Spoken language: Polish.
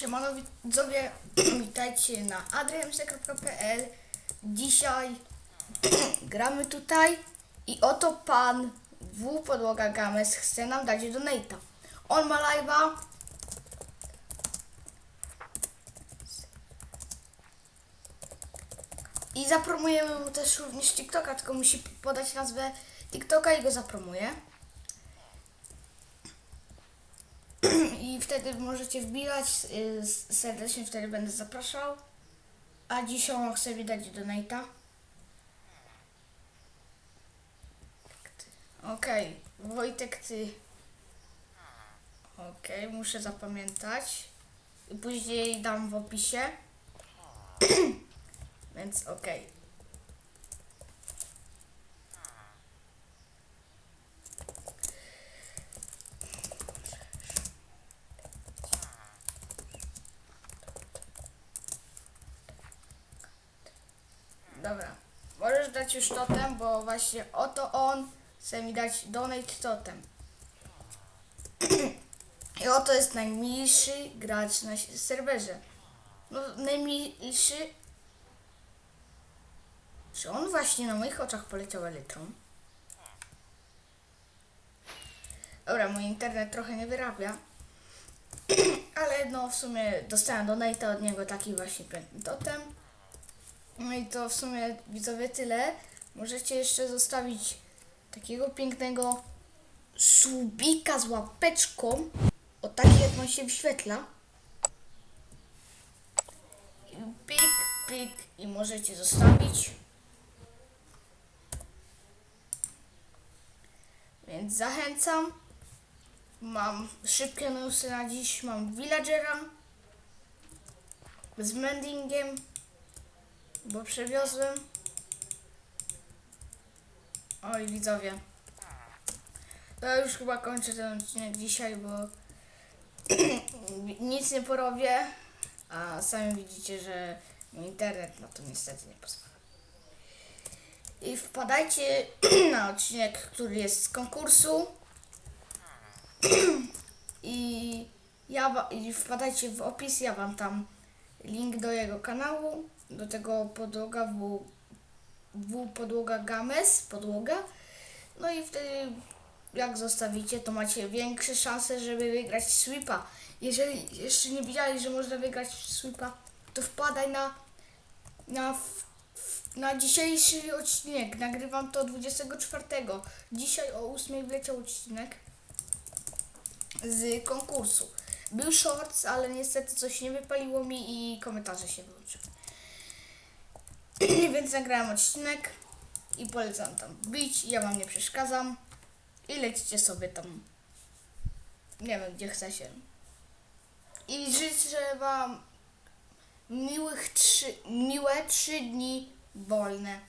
Siemano widzowie, witajcie na adriamse.pl Dzisiaj gramy tutaj i oto pan W Podłoga Games chce nam dać donate'a. On ma live'a. I zapromujemy mu też również TikToka, tylko musi podać nazwę TikToka i go zapromuje. I wtedy możecie wbijać, y, serdecznie wtedy będę zapraszał. A dzisiaj on chce mi dać donate'a. Okej, Wojtek ty. Okej, muszę zapamiętać. I później dam w opisie. Więc okej. Dobra. Możesz dać już totem, bo właśnie oto on chce mi dać donate totem. I oto jest najmilszy gracz na serwerze. No, najmilszy. Czy on właśnie na moich oczach poleciał elytrą? Dobra, mój internet trochę nie wyrabia. Ale no w sumie dostałem donate'a od niego taki właśnie totem. No i to w sumie widzowie tyle. Możecie jeszcze zostawić takiego pięknego subika z łapeczką. O taki jak on się wyświetla. I pik, pik i możecie zostawić. Więc zachęcam. Mam szybkie newsy na dziś. Mam villagera z mendingiem bo przewiozłem. Oj, widzowie. To już chyba kończę ten odcinek dzisiaj, bo nic nie porobię, a sami widzicie, że mój internet na to niestety nie pozwala. I wpadajcie na odcinek, który jest z konkursu. I, ja, I wpadajcie w opis, ja wam tam link do jego kanału, do tego podłoga w, w podłoga games, podłoga. No i wtedy jak zostawicie, to macie większe szanse, żeby wygrać sweepa. Jeżeli jeszcze nie wiedziałeś, że można wygrać sweepa, to wpadaj na na, na dzisiejszy odcinek. Nagrywam to 24. Dzisiaj o 8 wleciał odcinek z konkursu. Był shorts, ale niestety coś nie wypaliło mi i komentarze się wyłączyły. Więc nagrałem odcinek i polecam tam bić. Ja wam nie przeszkadzam. I lecicie sobie tam. Nie wiem, gdzie chcecie. I życzę wam miłych trzy, miłe trzy dni wolne.